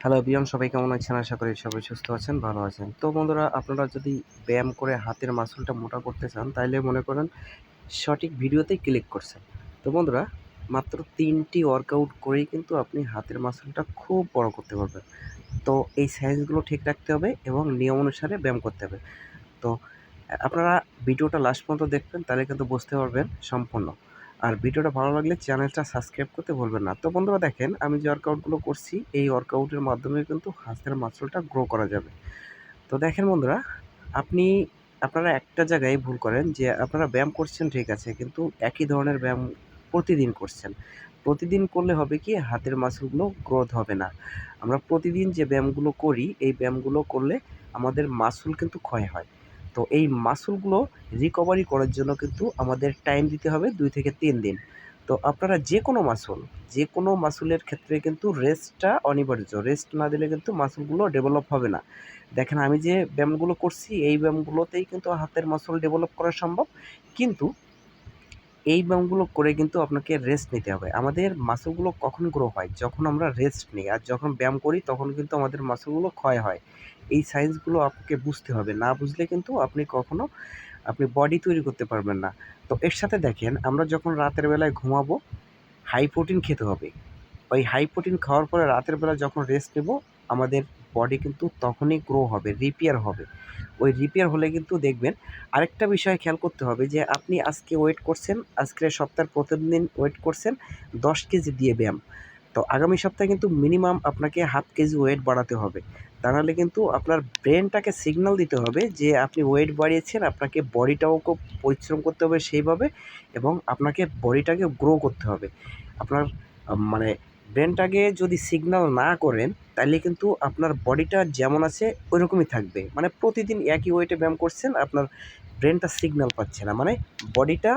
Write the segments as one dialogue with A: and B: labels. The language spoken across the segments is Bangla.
A: হ্যালো বিয়ন সবাই কেমন আছেন? আশা করি সবাই সুস্থ আছেন, ভালো আছেন। তো বন্ধুরা, আপনারা যদি ব্যায়াম করে হাতের মাসুলটা মোটা করতে চান তাহলে মনে করেন সঠিক ভিডিওতেই ক্লিক করছেন। তো বন্ধুরা, মাত্র তিনটি ওয়ার্কআউট করেই কিন্তু আপনি হাতের মাসুলটা খুব বড় করতে পারবেন। তো এই সাইজগুলো ঠিক রাখতে হবে এবং নিয়ম অনুসারে ব্যায়াম করতে হবে। তো আপনারা ভিডিওটা লাস্ট পর্যন্ত দেখবেন, তাহলে কিন্তু বুঝতে পারবেন সম্পূর্ণ। আর ভিডিওটা ভালো লাগলে চ্যানেলটা সাবস্ক্রাইব করতে ভুলবেন না। তো বন্ধুরা দেখেন, আমি যে ওয়ার্কআউটগুলো করছি, এই ওয়ার্কআউটের মাধ্যমে কিন্তু হাতের মাসলটা গ্রো করা যাবে। তো দেখেন বন্ধুরা, আপনি, আপনারা একটা জায়গায় ভুল করেন যে আপনারা ব্যায়াম করছেন, ঠিক আছে, কিন্তু একই ধরনের ব্যায়াম প্রতিদিন করছেন। প্রতিদিন করলে হবে কি, হাতের মাসলগুলো গ্রোথ হবে না। আমরা প্রতিদিন যে ব্যায়ামগুলো করি, এই ব্যায়ামগুলো করলে আমাদের মাসুল কিন্তু ক্ষয় হয়। তো এই মাসুলগুলো রিকভারি করার জন্য কিন্তু আমাদের টাইম দিতে হবে দুই থেকে তিন দিন। তো আপনারা যে কোনো মাসুল যে কোনো মাসুলের ক্ষেত্রে কিন্তু রেস্টটা অনিবার্য। রেস্ট না দিলে কিন্তু মাসুলগুলো ডেভেলপ হবে না। দেখেন আমি যে ব্যায়ামগুলো করছি, এই ব্যায়ামগুলোতেই কিন্তু হাতের মাসুল ডেভেলপ করা সম্ভব। কিন্তু এই ব্যায়ামগুলো করে কিন্তু আপনাকে রেস্ট নিতে হবে। আমাদের মাসলগুলো কখন গ্রো হয়? যখন আমরা রেস্ট নিই আর যখন ব্যায়াম করি, তখন কিন্তু আমাদের মাসলগুলো ক্ষয় হয়। এই সায়েন্সগুলো আপনাকে বুঝতে হবে। না বুঝলে কিন্তু আপনি কখনো, আপনি বডি তৈরি করতে পারবেন না। তো এর সাথে দেখেন, আমরা যখন রাতের বেলায় ঘুমাবো হাই প্রোটিন খেতে হবে। ওই হাই প্রোটিন খাওয়ার পরে রাতের বেলা যখন রেস্ট নেব, আমাদের বডি কিন্তু তখনই গ্রো হবে রিপেয়ার হবে। ওই রিপেয়ার হলে কিন্তু দেখবেন আরেকটা বিষয় খেয়াল করতে হবে যে, আপনি আজকে ওয়েট করছেন আজকের সপ্তাহের প্রতিদিন ওয়েট করছেন দশ কেজি দিয়ে ব্যায়াম। তো আগামী সপ্তাহে কিন্তু মিনিমাম আপনাকে হাফ কেজি ওয়েট বাড়াতে হবে। তা নাহলে কিন্তু আপনার ব্রেনটাকে সিগন্যাল দিতে হবে যে, আপনি ওয়েট বাড়িয়েছেন, আপনাকে বডিটাও খুব পরিশ্রম করতে হবে সেইভাবে এবং আপনাকে বডিটাকে গ্রো করতে হবে। আপনার মানে ব্রেনটাকে যদি সিগনাল না করেন তাহলে কিন্তু আপনার বডিটা যেমন আছে ওই রকমই থাকবে। মানে প্রতিদিন একই ওয়েটে ব্যায়াম করছেন, আপনার ব্রেনটা সিগনাল পাচ্ছে না। মানে বডিটা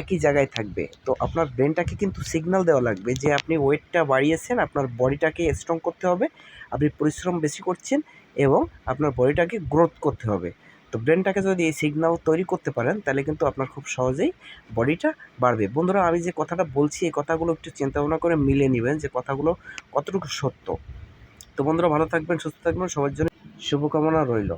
A: একই জায়গায় থাকবে। তো আপনার ব্রেনটাকে কিন্তু সিগনাল দেওয়া লাগবে যে আপনি ওয়েটটা বাড়িয়েছেন, আপনার বডিটাকে স্ট্রং করতে হবে, আপনি পরিশ্রম বেশি করছেন এবং আপনার বডিটাকে গ্রোথ করতে হবে। তো ব্রেনটাকে যদি এই সিগনাল তৈরি করতে পারেন, তাহলে কিন্তু আপনার খুব সহজেই বডিটা বাড়বে। বন্ধুরা, আমি যে কথাটা বলছি, এই কথাগুলো একটু চিন্তা ভাবনা করে মিলে নেবেন যে কথাগুলো কতটুকু সত্য। তো বন্ধুরা, ভালো থাকবেন, সুস্থ থাকবেন, সবার জন্য শুভকামনা রইল।